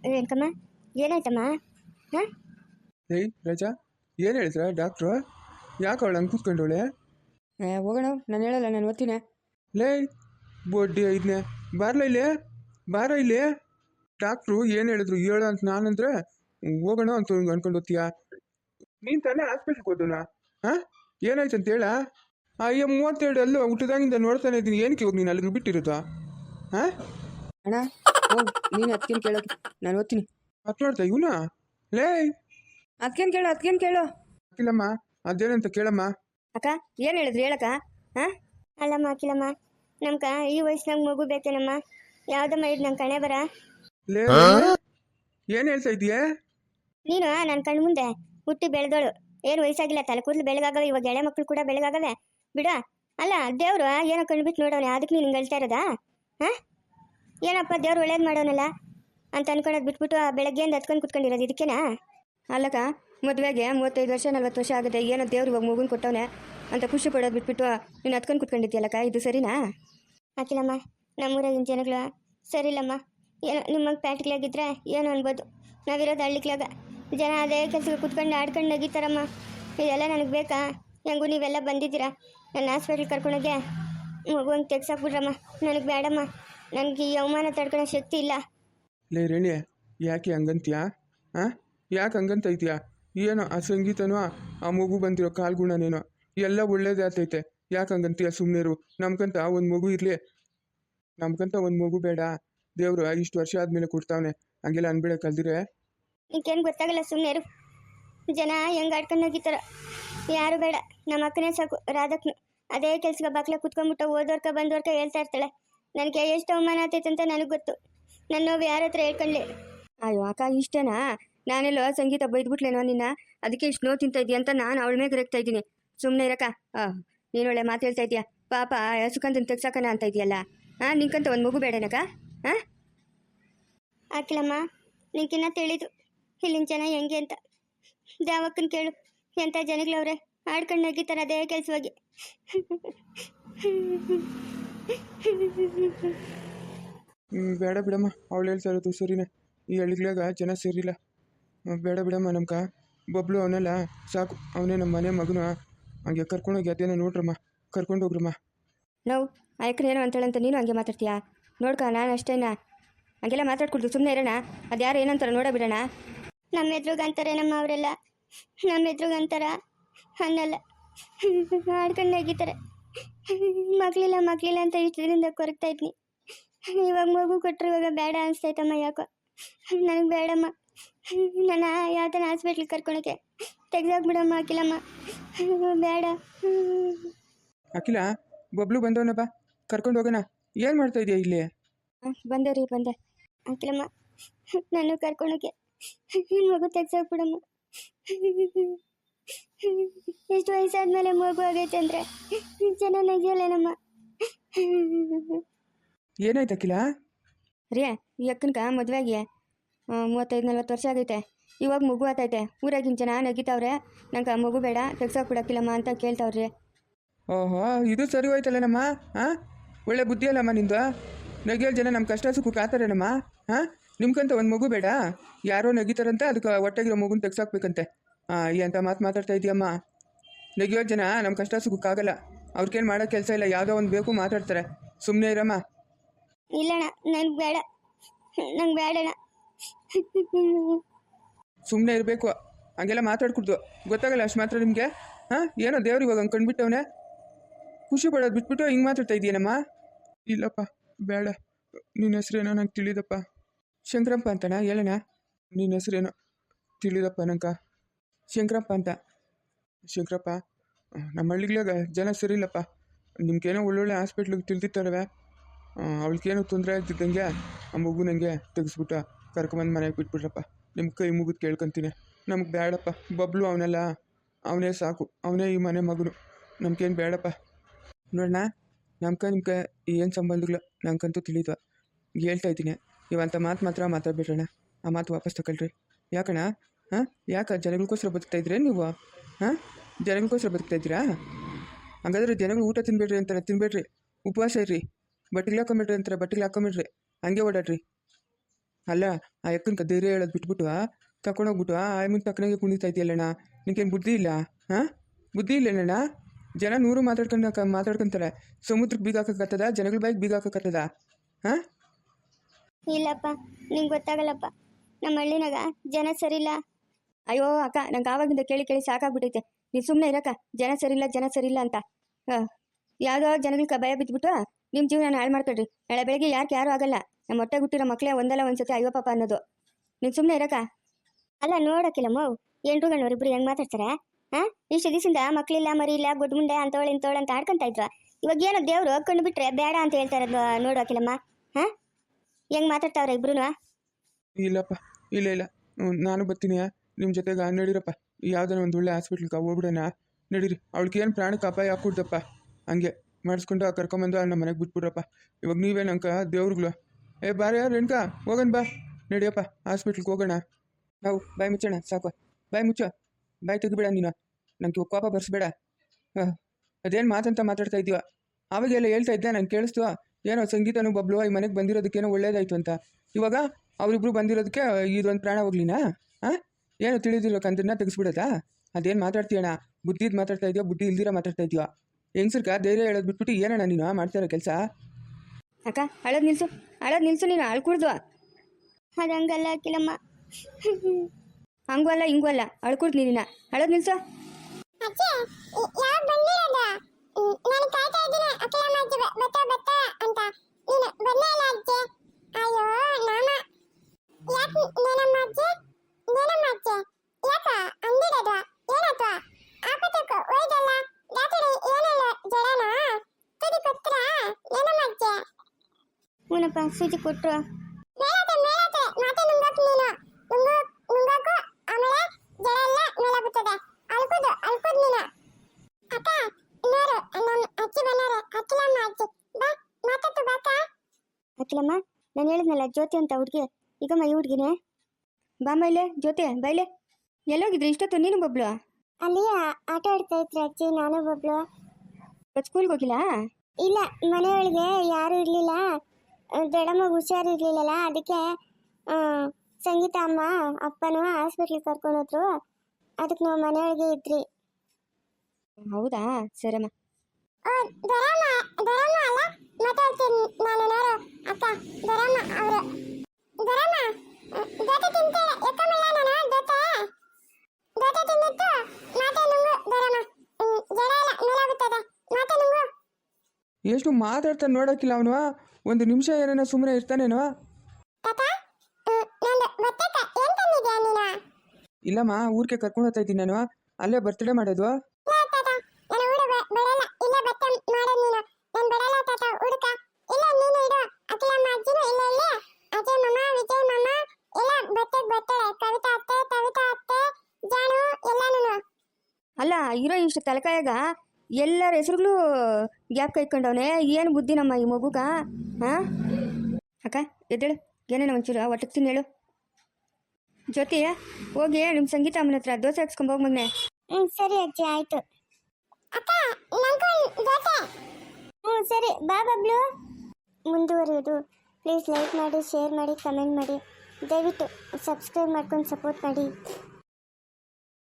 ರೇಣುಕಮ್ಮ ಏನಾಯ್ತಮ್ಮ? ಹಾಂ? ಏಯ್ ರಜಾ ಏನು ಹೇಳಿದ್ರ ಡಾಕ್ಟ್ರು ಯಾಕೆ ಅವಳು ಹಂಗೆ ಕೂತ್ಕೊಂಡವಳೆ? ಏ ಹೋಗೋಣ ನಾನು ಹೇಳಲ್ಲ ನಾನು ಓದ್ತೀನಿ. ಲೇ ಬೊಡ್ಡಿ ಐದನೇ ಬಾರ್ಲ ಇಲ್ಲಿ? ಬಾರ ಇಲ್ಲಿ? ಡಾಕ್ಟ್ರು ಏನು ಹೇಳಿದ್ರು ಹೇಳು ಅಂತ ನಾನಂದ್ರೆ ಹೋಗೋಣ ಅಂತ ಅನ್ಕೊಂಡು ಹೋಗ್ತೀಯಾ? ನೀನು ತಾನೇ ಹಾಸ್ಪಿಟ್ಲ್ಗೆ ಹೋದನ? ಹಾಂ? ಏನಾಯ್ತು ಅಂತ ಹೇಳ? ಅಯ್ಯ ಮೂವತ್ತೆರಡು ಅಲ್ಲೂ ಹುಟ್ಟಿದಾಗಿಂದ ನೋಡ್ತಾನೆ ಇದ್ದೀನಿ. ಏನಕ್ಕೆ ಹೋಗಿ ನೀನು ಅಲ್ಲಿಗೆ ಬಿಟ್ಟಿರುತ್ತಾ ಹಾಂ? ಅಣ್ಣ ಹೋಗ್ ನೀನು ಅದಕ್ಕೇನು ಕೇಳೋದು ನಾನು ಓದ್ತೀನಿ. ಮಾತಾಡ್ತಾ ಇವನಾ? ಲೇ! ಅದಕ್ಕೇನು ಕೇಳು ಅದಕ್ಕೇನು ಕೇಳು. ಅಕ್ಕಿಲಮ್ಮ ಅದೇನಂತ ಕೇಳಮ್ಮ? ಅಕ್ಕ ಏನು ಹೇಳಿದ್ರಿ ಹೇಳಕ್ಕ? ಹಾಂ? ಅಲ್ಲಮ್ಮ ಅಕ್ಕಿಲಮ್ಮ ನಮ್ಕ ಈ ವಯಸ್ಸಿನಾಗ ಮಗು ಬೇಕೇನಮ್ಮ? ಯಾವ್ದಮ್ಮ ಇದು ನಂಗೆ ಕಣೆ ಬರ. ಲೇ ಏನು ಹೇಳ್ತಾ ಇದೀಯಾ ನೀನು ನನ್ನ ಕಣ್ಣು ಮುಂದೆ ಹುಟ್ಟಿ ಬೆಳೆದೋಳು. ಏನು ವಯಸ್ಸಾಗಿಲ್ಲ ತಲೆ ಕೂದಲು ಬೆಳಗಾಗವೆ ಇವಾಗ ಎಳೆ ಮಕ್ಕಳು ಕೂಡ ಬೆಳಗಾಗವೆ. ಬಿಡ. ಅಲ್ಲ ದೇವ್ರು ಏನೋ ಕಣ್ಬಿಟ್ಟು ನೋಡೋಣ ಅದಕ್ಕೆ ನೀನು ಹೇಳ್ತಾ ಇರೋದಾ? ಹಾಂ? ಏನಪ್ಪ ದೇವ್ರು ಒಳ್ಳೇದು ಮಾಡೋನಲ್ಲ ಅಂತ ಅನ್ಕೊಳೋದು ಬಿಟ್ಬಿಟ್ಟು ಆ ಬೆಳಗ್ಗೆಯಿಂದ ಹತ್ಕೊಂಡು ಕುತ್ಕೊಂಡಿರೋದು ಇದಕ್ಕೇನಾ? ಅಲ್ಲಕ್ಕ ಮದುವೆಗೆ ಮೂವತ್ತೈದು ವರ್ಷ ನಲ್ವತ್ತು ವರ್ಷ ಆಗುತ್ತೆ. ಏನೋ ದೇವ್ರು ಇವಾಗ ಮಗುನ ಕೊಟ್ಟವನೆ ಅಂತ ಖುಷಿ ಪಡೋದು ಬಿಟ್ಬಿಟ್ಟು ನೀನು ಹತ್ಕೊಂಡು ಕುತ್ಕೊಂಡಿದ್ದೀಯಲ್ಲಕ್ಕ ಇದು ಸರಿನಾ? ಹಾಕಿಲ್ಲಮ್ಮ ನಮ್ಮೂರಾಗಿನ ಜನಗಳು ಸರಿಲ್ಲಮ್ಮ ಏನೋ ನಿಮ್ಮ ಪ್ಯಾಟ್ಗಳಾಗಿದ್ರೆ ಏನು ಅನ್ಬೋದು. ನಾವಿರೋದು ಹಳ್ಳಿಗಳಾಗ ಜನ ಅದೇ ಕೆಲಸಕ್ಕೆ ಕುತ್ಕೊಂಡು ಆಡ್ಕೊಂಡು ನಗೀತಾರಮ್ಮ ಇದೆಲ್ಲ ನನಗೆ ಬೇಕಾ? ಹೆಂಗೂ ನೀವೆಲ್ಲ ಬಂದಿದ್ದೀರಾ? ನನ್ನ ಹಾಸ್ಪಿಟ್ಲ್ ಕರ್ಕೊಂಡೋಗೆ ಮಗುವಂಗೆ ತೆಗ್ಸಾಕ್ಬಿಡ್ರಮ್ಮ. ನನಗೆ ಬೇಡಮ್ಮ ನನಗೆ ಈ ಅವಮಾನ ತಡ್ಕೊಳ್ಳೋ ಶಕ್ತಿ ಇಲ್ಲ. ಲೇ ರೇಣಿ ಯಾಕೆ ಹಂಗಂತೀಯಾ? ಹಾಂ ಯಾಕೆ ಹಂಗಂತ ಐತಿಯಾ ಏನೋ ಆ ಸಂಗೀತನೋ ಆ ಮಗು ಬಂದಿರೋ ಕಾಲ್ಗುಣನೇನೋ ಎಲ್ಲ ಒಳ್ಳೇದೇ ಆತೈತೆ ಯಾಕೆ ಹಂಗಂತೀಯ ಸುಮ್ಮನೆರು ನಮ್ಗಂತ ಒಂದು ಮಗು ಇರಲಿ. ನಮ್ಗಂತ ಒಂದು ಮಗು ಬೇಡ. ದೇವರು ಇಷ್ಟು ವರ್ಷ ಆದಮೇಲೆ ಕೊಡ್ತಾವನೆ. ಹಂಗೆಲ್ಲ ಅನ್ಬೇಡ ಕಲ್ದಿರೆ. ನಿಂಗೇನು ಗೊತ್ತಾಗಲ್ಲ ಸುಮ್ಮನೆರು ಜನ ಹೆಂಗೆ ಆಡ್ಕೊಂಡು ಹೋಗಿತ್ತಾರ? ಯಾರು ಬೇಡ. ನಮ್ಮ ಅಕ್ಕನೇ ಸಾಕು. ರಾಧಕ್ನು. ಅದೇ ಕೆಲ್ಸಕ್ಕೆ ಬಾಕ್ಲ ಕುತ್ಕೊಂಡ್ಬಿಟ್ಟು ಓದೋರ್ಕ ಬಂದೋರ್ಕ ಹೇಳ್ತಾ ಇರ್ತಾಳೆ. ನನಗೆ ಎಷ್ಟು ಅವಮಾನ ಆಗ್ತೈತೆ ಅಂತ ನನಗೆ ಗೊತ್ತು. ನನ್ನ ನೋವು ಯಾರ ಹತ್ರ ಹೇಳ್ಕೊಂಡ್ಲೆ. ಅಯ್ಯೋ ಅಕ್ಕ ಇಷ್ಟೇನಾ? ನಾನೆಲ್ಲೋ ಸಂಗೀತ ಬೈದ್ಬಿಟ್ಲೇನೋ ನಿನ್ನ? ಅದಕ್ಕೆ ಇಷ್ಟು ನೋವು ತಿಂತ ಇದೀಯ ಅಂತ ನಾನು ಅವಳ ಮೇಲೆ ಕರೆಕ್ತಾ ಇದ್ದೀನಿ. ಸುಮ್ಮನೆ ಇರಕ್ಕ. ನೀನು ಒಳ್ಳೆ ಮಾತು ಹೇಳ್ತಾ ಇದೀಯ. ಪಾಪ ಸುಖಂತನ ತೆಗ್ಸಕನ ಅಂತ ಇದೆಯಲ್ಲ. ಹಾಂ ನಿಂಕಂತ ಒಂದು ಮಗು ಬೇಡನಕ್ಕ? ಹಾಂ ಹಾಕಿಲ್ಲಮ್ಮ ನಿಂಕಿನ್ನ ತಿಳಿದು. ಇಲ್ಲಿನ ಜನ ಹೆಂಗೆ ಅಂತ. ದ್ಯಾವಕ್ಕನ್ ಕೇಳು. ಎಂಥ ಜನಗಳವ್ರೆ ಆಡ್ಕೊಂಡು ನಗಿತಾರೆ ಅದೇ ಕೆಲಸವಾಗಿ. ಬೇಡ ಬಿಡಮ್ಮ. ಅವಳು ಹೇಳ್ತಾ ಇರೋದು ಸರಿನೇ. ಈ ಹಳ್ಳಿಗಳಾಗ ಜನ ಸೇರಿಲ್ಲ. ಬೇಡ ಬಿಡಮ್ಮ ನಮ್ಕ ಬಬ್ಲು ಅವನಲ್ಲ ಸಾಕು. ಅವನೇ ನಮ್ಮ ಮನೆ ಮಗನು. ಹಂಗೆ ಕರ್ಕೊಂಡೋಗಿ ಅದೇನೋ ನೋಡ್ರಮ್ಮ. ಕರ್ಕೊಂಡು ಹೋಗ್ರಮ್ಮ. ನಾವು ಆಯ್ಕನೇನೋ ಅಂತೇಳಂತ ನೀನು ಹಂಗೆ ಮಾತಾಡ್ತೀಯಾ? ನೋಡ್ಕ ನಾನು ಅಷ್ಟೇನಾ? ಹಂಗೆಲ್ಲ ಮಾತಾಡ್ಕೊಡ್ತು ಸುಮ್ಮನೆ ಇರೋಣ. ಅದು ಯಾರು ಏನಂತಾರ ನೋಡ ಬಿಡೋಣ ನಮ್ಮ ಎದುರುಗ ಅಂತಾರೆ ನಮ್ಮ ಅವರೆಲ್ಲ. ನಮ್ಮ ಎದುರುಗ ಅಂತಾರ ಅನ್ನಲ್ಲ. ಆಡ್ಕೊಂಡು ನಗಿತಾರೆ. ಮಕ್ಳಿಲ್ಲ ಮಕ್ಳಿಲ್ಲ ಅಂತ ಇಷ್ಟದಿಂದ ಕೊರಗ್ತಾ ಇದ್ನಿ. ಇವಾಗ ಮಗು ಕೊಟ್ಟರು ಇವಾಗ ಬೇಡ ಅನಿಸ್ತೈತಮ್ಮ ಯಾಕೋ. ನನಗೆ ಬೇಡಮ್ಮ. ನನ್ನ ಯಾವ್ದನ ಹಾಸ್ಪಿಟ್ಲಿಗೆ ಕರ್ಕೊಳಕ್ಕೆ. ತೆಗ್ದಾಕ್ಬಿಡಮ್ಮ ಅಖಿಲಮ್ಮ. ಬೇಡ. ಅಖಿಲ ಬಬ್ಲು ಬಂದವನಪ್ಪ ಕರ್ಕೊಂಡು ಹೋಗೋಣ. ಏನು ಮಾಡ್ತಾ ಇದೀಯ ಇಲ್ಲಿ? ಬಂದೆ ರೀ ಬಂದೆ. ಅಖಿಲಮ್ಮ ನಾನು ಕರ್ಕೊಳಕ್ಕೆ. ಮಗು ತೆಗ್ಸಾಕ್ಬಿಡಮ್ಮ ಎಷ್ಟು ವಯಸ್ಸಾದ್ಮೇಲೆ ಮಗು ಆಗೈತೆ ಅಂದ್ರೆ ಚೆನ್ನಾಗಿ ನಗಿಯಲ್ಲೇನಮ್ಮ ಏನಾಯ್ತು ಅಖಿಲ? ರೀ ಈ ಅಕ್ಕನ್ಕ ಮದುವೆಗೆ ಮೂವತ್ತೈದು ನಲ್ವತ್ತು ವರ್ಷ ಆಗೈತೆ. ಇವಾಗ ಮಗು ಆತೈತೆ ಊರಾಗಿನ ಜನ ನಗಿತಾವ್ರೆ. ನಂಗೆ ಮಗು ಬೇಡ ತೆಗ್ಸೋಕೆ ಬಿಡಕ್ಕಿಲ್ಲಮ್ಮ ಅಂತ ಕೇಳ್ತಾವ್ರಿ. ಓಹೋ ಇದು ಸರಿ ಹೋಯ್ತಲ್ಲೇನಮ್ಮ ಹಾಂ ಒಳ್ಳೆ ಬುದ್ಧಿ ಅಲ್ಲಮ್ಮ ನಿಂದು. ನಗಿಯೋ ಜನ ನಮ್ಮ ಕಷ್ಟ ಸುಖ ಕಾತಾರೇನಮ್ಮ ಹಾಂ ನಿಮ್ಗಂತ ಒಂದು ಮಗು ಬೇಡ. ಯಾರೋ ನಗಿತಾರಂತೆ ಅದಕ್ಕೆ ಹೊಟ್ಟೆಗಿರೋ ಮಗುನ ತೆಗ್ಸಾಕ್ಬೇಕಂತೆ. ಎಂಥ ಮಾತು ಮಾತಾಡ್ತಾ ಇದೆಯಮ್ಮ ನೆಗೆಯೋ ಜನ ನಮ್ಮ ಕಷ್ಟ ಸುಖಕ್ಕಾಗಲ್ಲ. ಅವ್ರಿಗೇನು ಮಾಡೋ ಕೆಲಸ ಇಲ್ಲ ಯಾವುದೋ ಒಂದು ಬೇಕು ಮಾತಾಡ್ತಾರೆ. ಸುಮ್ಮನೆ ಇರಮ್ಮ. ಇಲ್ಲಣ್ಣ ನನಗೆ ಬೇಡ. ನಂಗೆ ಬೇಡಣ್ಣ. ಸುಮ್ಮನೆ ಇರಬೇಕು. ಹಂಗೆಲ್ಲ ಮಾತಾಡ್ಕೊಡ್ದು. ಗೊತ್ತಾಗಲ್ಲ ಅಷ್ಟು ಮಾತ್ರ ನಿಮಗೆ? ಹಾಂ ಏನೋ ದೇವ್ರು ಇವಾಗ ಹಂಗೆ ಕಂಡ್ಬಿಟ್ಟವನೇ. ಖುಷಿ ಪಡೋದು ಬಿಟ್ಬಿಟ್ಟು ಹಿಂಗೆ ಮಾತಾಡ್ತಾ ಇದೀಯನಮ್ಮ? ಇಲ್ಲಪ್ಪ ಬೇಡ. ನಿನ್ನ ಹೆಸ್ರೇನೋ ನಂಗೆ ತಿಳಿದಪ್ಪ. ಶಂಕರಪ್ಪ ಅಂತಣ್ಣ ಹೇಳಣ್ಣ. ನಿನ್ನ ಹೆಸ್ರೇನೋ ತಿಳಿದಪ್ಪ ನಂಕ ಶಂಕರಪ್ಪ ಅಂತ. ಶಂಕರಪ್ಪ, ನಮ್ಮ ಹಳ್ಳಿಗಳಾಗ ಜನ ಸರಿಯಿಲ್ಲಪ್ಪ. ನಿಮ್ಗೇನೋ ಒಳ್ಳೊಳ್ಳೆ ಹಾಸ್ಪಿಟ್ಲಿಗೆ ತಿಳಿದಿತ್ತಲ್ವೇ ಅವಳಿಗೇನೋ ತೊಂದರೆ ಆಗ್ತಿದ್ದಂಗೆ ಆ ಮಗು ನನಗೆ ತೆಗೆಸ್ಬಿಟ್ಟು ಕರ್ಕೊಂಬಂದು ಮನೆಗೆ ಬಿಟ್ಬಿಟ್ರಪ್ಪ. ನಿಮ್ಮ ಕೈ ಮುಗಿದು ಕೇಳ್ಕೊಂತೀನಿ. ನಮ್ಗೆ ಬೇಡಪ್ಪ ಬಬ್ಲು ಅವನೆಲ್ಲ, ಅವನೇ ಸಾಕು, ಅವನೇ ಈ ಮನೆ ಮಗನು. ನಮ್ಗೇನು ಬೇಡಪ್ಪ ನೋಡಣ್ಣ ನಮ್ಕ ನಿಮ್ಗೆ ಏನು ಸಂಬಂಧಗಳು? ನಂಗಂತೂ ತಿಳಿದು. ಹೇಳ್ತಾ ಇದ್ದೀನಿ. ಇವಂಥ ಮಾತು ಮಾತ್ರ ಮಾತಾಡ್ಬಿಟ್ರಣ್ಣ. ಆ ಮಾತು ವಾಪಸ್ ತಗೊಳ್ರಿ. ಯಾಕಣ್ಣ? ಹಾಂ? ಯಾಕೆ ಜನಗಳಿಗೋಸ್ಕರ ಬದುಕ್ತಾ ಇದ್ರೆ ನೀವು? ಹಾಂ? ಜನಗಳಿಗೋಸ್ಕರ ಬದುಕ್ತಾ ಇದ್ದೀರಾ? ಹಂಗಾದ್ರೆ ಜನಗಳು ಊಟ ತಿನ್ಬೇಡ್ರಿ ಅಂತಾರೆ, ತಿನ್ಬೇಡ್ರಿ. ಉಪವಾಸ ಇರ್ರಿ. ಬಟ್ಟೆಗೆ ಹಾಕೊಂಬಿಡ್ರಿ ಅಂತಾರೆ ಬಟ್ಟೆಗೆ ಹಾಕೊಂಬಿಡ್ರಿ. ಹಂಗೆ ಓಡಾಡ್ರಿ. ಅಲ್ಲ, ಆ ಅಕ್ಕನ ಧೈರ್ಯ ಹೇಳೋದು ಬಿಟ್ಬಿಟ್ಟು ತಕೊಂಡೋಗ್ಬಿಟ್ಟು ಆ ಮುಂದೆ ತಕ್ಕನಾಗೆ ಕುಣಿತಾ ಇದೆಯಲ್ಲಣ್ಣ ನಿನಗೇನು ಬುದ್ಧಿ ಇಲ್ಲ? ಹಾಂ? ಬುದ್ಧಿ ಇಲ್ಲಣ್ಣ ಜನ ನೂರು ಮಾತಾಡ್ಕೊಂಡ ಮಾತಾಡ್ಕೊಂತಾರೆ. ಸಮುದ್ರಕ್ಕೆ ಬೀಗ ಹಾಕಕ್ಕತ್ತದ ಜನಗಳ ಬಾಯಿಗೆ ಬೀಗ ಹಾಕಕ್ಕತ್ತದ ಹಾಂ? ಇಲ್ಲಪ್ಪ, ನಿಂಗೆ ಗೊತ್ತಾಗಲ್ಲಪ್ಪ. ನಮ್ಮ ಹಳ್ಳಿನಾಗ ಜನ ಸರಿಲ್ಲ ಅಯ್ಯೋ ಅಕ್ಕ ನಂಗೆ ಆವಾಗಿಂದ ಕೇಳಿ ಕೇಳಿ ಸಾಕಾಗ್ಬಿಟ್ಟೈತೆ ನೀವು ಸುಮ್ಮನೆ ಇರಕ್ಕ ಜನ ಸರಿಲ್ಲ ಜನ ಸರಿಲ್ಲ ಅಂತ. ಯಾವ್ದೋ ಯಾವುದೋ ಜನಗಳಿಗೆ ಭಯ ಬಿದ್ದುಬಿಟ್ಟು ನಿಮ್ಮ ಜೀವನ ಹಾಳು ಮಾಡ್ಕೊಳ್ರಿ. ನಾಳೆ ಬೆಳಿಗ್ಗೆ ಯಾಕೆ ಯಾರು ಆಗಲ್ಲ. ನಮ್ಮ ಹೊಟ್ಟೆ ಹುಟ್ಟಿರೋ ಮಕ್ಕಳೇ ಒಂದಲ್ಲ ಒಂದ್ಸತಿ ಅಯ್ಯೋ ಪಾಪ ಅನ್ನೋದು. ನೀನು ಸುಮ್ಮನೆ ಇರಕ್ಕ. ಅಲ್ಲ ನೋಡಕ್ಕಿಲ್ಲ ಮೌ ಎಂಟ್ರು ಗಣ್ಣವರಿಬ್ರು ಹೆಂಗ್ ಮಾತಾಡ್ತಾರೆ? ಹಾ ಇಷ್ಟು ದಿವಸದಿಂದ ಮಕ್ಳಿಲ್ಲ ಮರಿ ಇಲ್ಲ ಗುಡ್ ಮುಂಡೆ ಅಂತವಳು ಇಂತವಳು ಅಂತ ಆಡ್ಕೊಂತ ಇದ್ವ ಇವಾಗ ಏನೋ ದೇವ್ರು ಕಣ್ಣು ಬಿಟ್ರೆ ಬೇಡ ಅಂತ ಹೇಳ್ತಾರೆ ನೋಡೋಕಿಲ್ಲಮ್ಮ ಹಾ ಹೆಂಗ್ ಮಾತಾಡ್ತಾವ್ರೆ ಇಬ್ರು ಇಲ್ಲಪ್ಪ ಇಲ್ಲ ಇಲ್ಲ. ನಾನು ಬರ್ತೀನಿ ನಿಮ್ಮ ಜೊತೆಗೆ ನಡೀರಪ್ಪ. ಯಾವ್ದಾರ ಒಂದು ಒಳ್ಳೆ ಹಾಸ್ಪಿಟ್ಲ್ಗೆ ಹೋಗ್ಬಿಡೋಣ. ನಡೀರಿ. ಅವಳಿಗೆ ಏನು ಪ್ರಾಣಕ್ಕೆ ಅಪಾಯ ಹಾಕ್ಬಿಡ್ತಪ್ಪ ಹಂಗೆ ಮಾಡಿಸ್ಕೊಂಡು ಕರ್ಕೊಂಬಂದು ನಮ್ಮ ಮನೆಗೆ ಬಿಟ್ಬಿಡ್ರಪ್ಪ. ಇವಾಗ ನೀವೇ ನಂಕ ದೇವ್ರುಗಳು. ಏ, ಬಾರ ರೇಣ್ಕಾ? ಹೋಗೋಣ ಬಾ. ನಡಿಯಪ್ಪ ಹಾಸ್ಪಿಟ್ಲ್ಗೆ ಹೋಗೋಣ. ನಾವು ಬಾಯಿ ಮುಚ್ಚೋಣ, ಸಾಕು. ಬಾಯಿ ಮುಚ್ಚೋ. ಬಾಯ್ ತೆಗಿಬೇಡ ನೀನು. ನಂಗೆ ಕೋಪ ಬರ್ಸ್ಬೇಡ. ಅದೇನು ಮಾತಂತ ಮಾತಾಡ್ತಾ ಇದೀವ ಆವಾಗೆಲ್ಲ ಹೇಳ್ತಾ ಇದ್ದೆ, ನಂಗೆ ಕೇಳಿಸ್ತು. ಏನೋ ಸಂಗೀತನೂ ಬಬ್ಲು ಈ ಮನೆಗೆ ಬಂದಿರೋದಕ್ಕೇನೋ ಒಳ್ಳೇದಾಯ್ತು ಅಂತ. ಇವಾಗ ಅವರಿಬ್ರು ಬಂದಿರೋದಕ್ಕೆ ಇದೊಂದು ಪ್ರಾಣ ಹೋಗ್ಲಿನಾ? ಹಾಂ? ಏನು ತಿಳಿದಿಲ್ಲ ಕಂತನ್ನ ತೆಗಿಸ್ಬಿಡತ್ತಾ ಅದೇನು ಮಾತಾಡ್ತೀಯಣ್ಣ? ಬುದ್ಧಿದ್ ಮಾತಾಡ್ತಾ ಇದೆಯೋ ಬುದ್ಧಿ ಇಲ್ದಿರ ಮಾತಾಡ್ತಾ ಇದೆಯೋ? ಹೆಂಗ್ಸರ್ಕ ಧೈರ್ಯ ಹೇಳೋದು ಬಿಟ್ಬಿಟ್ಟು ಏನಣ್ಣ ನೀನು? ಮಾಡ್ತಾ ಇರೋ ಕೆಲಸ? ಅಕ್ಕ ಅಳೋದು ನಿಲ್ಸು. ಅಳೋದು ನಿಲ್ಸು ನೀನು ಅಳ್ಕೂಡ್ದು ಅದು ಹಂಗಲ್ಲ ಕಿಲಮ್ಮ ಹಂಗೂ ಅಲ್ಲ ಹಿಂಗೂ ಅಲ್ಲ. ಅಳ್ಕೂಡ್ದು ನೀನಿನ ಅಳೋದು ನಿಲ್ಸು ಅಜ್ಜಿ ಯಾವಾಗ ಬಂದಿರೋದ ನಾನು ಕಾಯ್ತಾ ಇದ್ದೀನಿ ಅಖಿಲಮ್ಮ ಅಜ್ಜಿ ಬ- ಬತ್ತ ಬತ್ತ ಅಂತ ನೀನು ಬಂದೇ ಇಲ್ಲ ಅಜ್ಜಿ ಅಯ್ಯೋ ನಾಮ ಯಾಕೆ ನೇನಮ್ಮ ಅಜ್ಜಿ ನೇನಮ್ಮ ಅಜ್ಜಿ ಯಾಕ ಅಂದಿರೋದು ಏನಾಯ್ತು ಆಪತ್ತಕ್ಕ ಒಯ್ದಲ್ಲ ಡಾಕ್ಟರ್ ಏನಿಲ್ಲ ಜಡನ ತುದಿ ಕೊತ್ರ ಮಾಡ್ತೀಯ ಅಜ್ಜಿ? ಹ್ಞೂನಪ್ಪ ಸೂಜಿ ಕೊಟ್ರು. ಮೇಲತ್ತೆ ಮೇಲತ್ತೆ. ಮಾತೆ ನುಂಗಕ್ ನೀನು. ನುಂಗು ನುಂಗಕ್ಕೂ ಆಮೇಲೆ ಜಡ ಎಲ್ಲ ಮೇಲಾಗುತ್ತದೆ ಅಲ್ಕುದು ಅಲ್ಕುದು ನೀನು. ಅಕ್ಕ ನೋಡು ನಮ್ಮ ಅಕ್ಕಿ ಬಂದಾರೆ ಅಕ್ಕಿಲಮ್ಮ ಅಜ್ಜಿ. ಬಾ ಮಾತಾಡ್ತು ಬಾಕ ಅಕ್ಕಿಲಮ್ಮ ನಾನು ಹೇಳಿದ್ನಲ್ಲ ಜ್ಯೋತಿ ಅಂತ ಹುಡುಗಿ. ಈಗಮ್ಮ ಈ ಹುಡುಗಿನೇ? ಬಾ ಮೈಲೆ ಜ್ಯೋತಿ ಬೈಲೆ ಎಲ್ಲೋಗಿದ್ರಿ ಇಷ್ಟೊತ್ತು ನೀನು ಬಬ್ಲು? ಅಲ್ಲಿ ಆಟ ಆಡ್ತಾ ಇದ್ರೆ ಅಜ್ಜಿ ನಾನು ಬಬ್ಳು ಇವತ್ತು ಸ್ಕೂಲ್ಗೆ ಹೋಗಿಲ್ಲ? ಇಲ್ಲ ಮನೆಯೊಳಗೆ ಯಾರು ಇರ್ಲಿಲ್ಲ. ಹುಷಾರು ಹುಷಾರಿರ್ಲಿಲ್ಲಲ್ಲ ಅದಕ್ಕೆ ಸಂಗೀತ ಅಮ್ಮ ಅಪ್ಪನೂ ಹಾಸ್ಪಿಟ್ಲಿಗೆ ಕರ್ಕೊಂಡು ಹೋದ್ರು. ಅದಕ್ಕೆ ನಾವು ಮನೆಯೊಳಗೆ ಇದ್ರಿ ಹೌದಾ? ಸರಮ್ಮ. ದೊರಮ್ಮ ದೊರಮ್ಮ ಅಲ್ಲ? ಮಾತಾಡ್ತೀನಿ. ನಾನು ಅಕ್ಕ ದೊರಮ್ಮ ಅಹ್, ದೋಸೆ ತಿಂತೇಳೆ ಎಕ್ಕಮಲ್ಲ ನಾನು ದೋಸೆ ದೋಸೆ ತಿಂದಿತ್ತು ಮಾತೆ ನುಂಗು ದೊರಮ್ಮ ಹ್ಮ್, ಜಡ ಇಲ್ಲ ಮೇಲಾಗುತ್ತದೆ ಮಾತೆ ನುಂಗು ಎಷ್ಟು ಮಾತಾಡ್ತಾನೆ ನೋಡೋಕ್ಕಿಲ್ಲ ಅವನು. ಒಂದು ನಿಮಿಷ ಏನೇನೋ ಸುಮ್ಮನೆ ಇರ್ತಾನೇನೋ. ಇಲ್ಲಮ್ಮ ಊರಿಗೆ ಕರ್ಕೊಂಡು ಹೋಗ್ತಾ ಇದ್ದೀನಿ ನಾನು. ಅಲ್ಲೇ ಬರ್ತ್ಡೇ ಮಾಡೋದು. ಇಲ್ಲ ತಾತ? ನಾನು ಊರು ಬ- ಬಿಡಲ್ಲ ಇಲ್ಲೇ ಬತ್ತೆ ಮಾಡೋದು ನೀನು. ನಾನು ಬಿಡಲ್ಲ ತಾತ ಹುಡುಕ. ಇಲ್ಲ ನೀನು ಇಡು. ಅಖಿಲಮ್ಮ ಅಜ್ಜಿನೂ ಇಲ್ಲ ಇಲ್ಲಿ. ಅಜಯ್ ಮಾಮ ವಿಜಯ್ ಬತ್ತೆ ಬರ್ತಾಳೆ ಕವಿತಾ ಅತ್ತೆ ಕವಿತಾ ಅತ್ತೆ ಜಾನು ಎಲ್ಲಾನು ಅಲ್ಲ ಇರೋ ಇಷ್ಟು ತಲೆಕಾಯಾಗ ಎಲ್ಲರ ಹೆಸರುಗಳು ಗ್ಯಾಪ್ ಕೈಕೊಂಡವನೆ. ಏನು ಬುದ್ಧಿ ನಮ್ಮ ಈ ಮಗುಗ? ಹಾಂ ಅಕ್ಕ, ಎದ್ದೇಳು. ಏನೇನೋ ಒಂಚೂರು ಒಟ್ಟಿಗೆ ಹೇಳು. ಜೊತೆ ಹೋಗಿ ನಿಮ್ಮ ಸಂಗೀತ ಅಮ್ಮನ ಹತ್ರ ದೋಸೆ ಹಾಕ್ಸ್ಕೊಂಡು ಹೋಗಿ ಮಗನೆ. ಹ್ಮ್, ಸರಿ ಅಜ್ಜಿ, ಆಯ್ತು. ಅಕ್ಕ ಹ್ಞೂ ಸರಿ, ಬಾ ಬಬ್ಲು. ಮುಂದುವರಿಯೋದು. ಪ್ಲೀಸ್ ಲೈಕ್ ಮಾಡಿ ಶೇರ್ ಮಾಡಿ ಕಮೆಂಟ್ ಮಾಡಿ. ದಯವಿಟ್ಟು ಸಬ್ಸ್ಕ್ರೈಬ್ ಮಾಡ್ಕೊಂಡು ಸಪೋರ್ಟ್ ಮಾಡಿ.